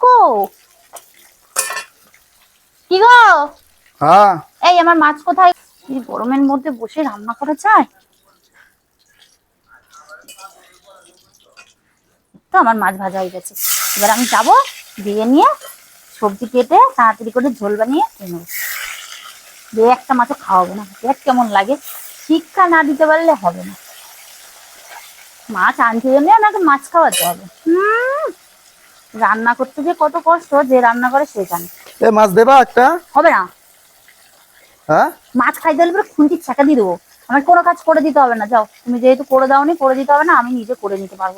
কো। গো? হ্যাঁ। এই আমার মাছ কোথায়? এই গরমের মধ্যে বসে রান্না করা যায়? তো আমার মাছ ভাজা হয়ে গেছে। এবার আমি যাব দিয়ে নিয়ে সবজি কেটে তাড়াতাড়ি করে ঝোল বানিয়ে খেয়ে নেব। দিয়ে একটা মাছও খাওয়াবো না। দেখ কেমন লাগে। শিক্ষা না দিতে পারলে হবে না। মাছ আনতে জন্য আমাকে মাছ খাওয়াতে হবে। হুম? রান্না করতে যে কত কষ্ট যে রান্না করে সে জানে। এ মাছ দেবা একটা? হবে না। হ্যাঁ? মাছ খাইতে হলে পরে খুন্তির ছাকা দিয়ে দেবো। আমার কোনো কাজ করে দিতে হবে না যাও। তুমি যেহেতু করে দাওনি করে দিতে হবে না আমি নিজে করে নিতে পারব।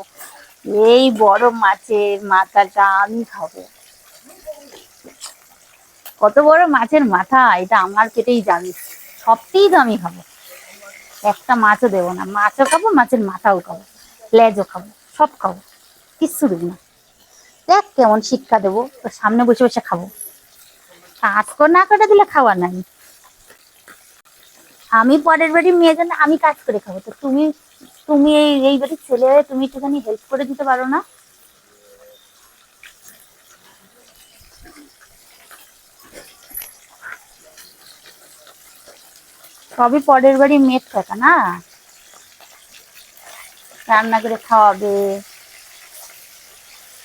এই বড় মাছের মাথাটা আমি খাব। কত বড় মাছের মাথা এটা আমার পেটেই যাবে সবটাই তো আমি খাব। একটা মাছও দেবো না মাছও খাব মাছের মাথাও খাব লেজও খাব সব খাব কিচ্ছু দেবো না। দেখ কেমন শিক্ষা দেবো। তোর সামনে বসে বসে খাব। কাজ করে না করে দিলে খাওয়া নাই। আমি পরের বাড়ি মেয়ে জন্য আমি কাজ করে খাব। তো তুমি তুমি এই এই বাড়ির ছেলে তুমি একটুখানি হেল্প করে দিতে পারো না? সবই পরের বাড়ি মেয়ের টাকা না? রান্না করে খাওয়াবে।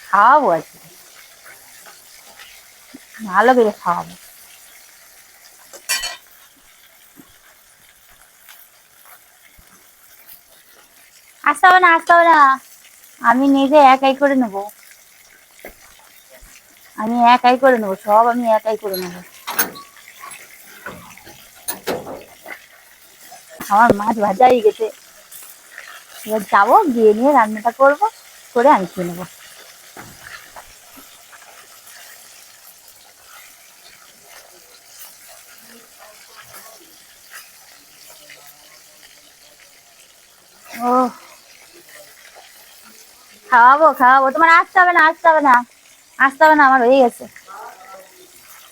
খাওয়াবো আর কি। ভালো করে খাওয়াবো। আসতে হবে না আসতে হবে না। আমি নিজে একাই করে নেব। আমি একাই করে নেব, সব আমি একাই করে নেব। আমার মাছ ভাজা হয়ে গেছে। এবার যাব, গিয়ে নিয়ে রান্নাটা করব, করে আমি খেয়ে নেব। ও খাওয়াবো খাওয়াবো। তোমার আসতে হবে না, আসতে হবে না। আসতে হবে না, আমার হয়ে গেছে।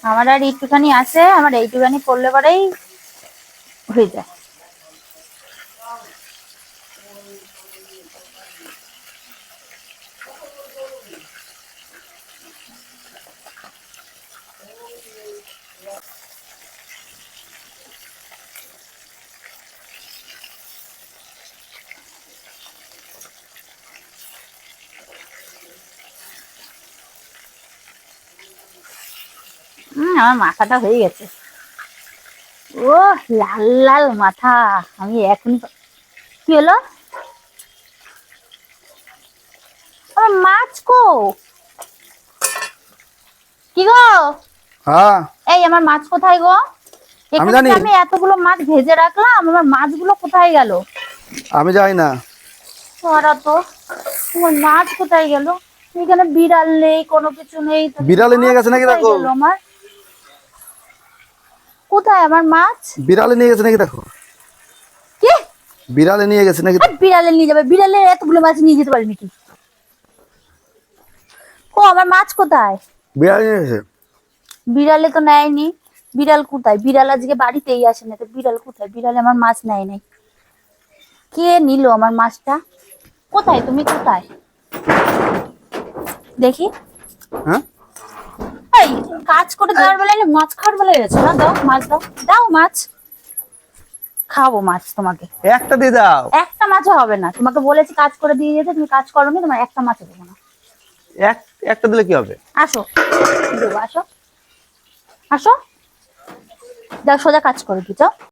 আমার আর একটুখানি আছে, আমার এইটুখানি করলে পরেই হয়ে যায়। হম আমার মাথাটা হয়ে গেছে। ও লাল লাল মাথা। আমি এখন কি হলো? মাছ কো? কি গো? হ্যাঁ। এই আমার মাছ কোথায় গো? এখানে জানি। আমি এতগুলো মাছ ভেজে রাখলাম আমার মাছগুলো কোথায় গেল? আমি যাই না। ওরা তো। আমার মাছ কোথায় গেল? এখানে বিড়াল নেই কোনো কিছু নেই। বিড়ালে নিয়ে গেছে নাকি দেখো? আমার? কোথায়? আমার মাছ? বিড়ালে নিয়ে গেছে নাকি দেখো? কি? বিড়ালে নিয়ে গেছে নাকি বিড়ালে নিয়ে যাবে। বিড়ালে এতগুলো মাছ নিয়ে যেতে পারে নাকি? ও আমার মাছ কোথায়? বিড়ালে নিয়ে গেছে। বিড়ালে তো নেয়নি। বিড়াল কোথায়? বিড়াল আজকে বাড়িতেই আসে না তো বিড়াল কোথায়? বিড়ালে আমার মাছ নেয় নাই। কে নিল আমার মাছটা? কোথায়? তুমি কোথায়? দেখি। হ্যাঁ? এই কাজ করে দেওয়ার বেলায় মাছ খাওয়ার বেলায় গেছে না দাও মাছ দাও। দাও মাছ। খাব মাছ তোমাকে। একটা দিয়ে দাও। একটা মাছও হবে না। তোমাকে বলেছি কাজ করে দিয়ে যেতে তুমি কাজ করোনি তোমার একটা মাছও দেবো না। এক একটা দিলে কি হবে? আসো। দেবো আসো। আসো। দাও সোজা কাজ করে দিই যাও।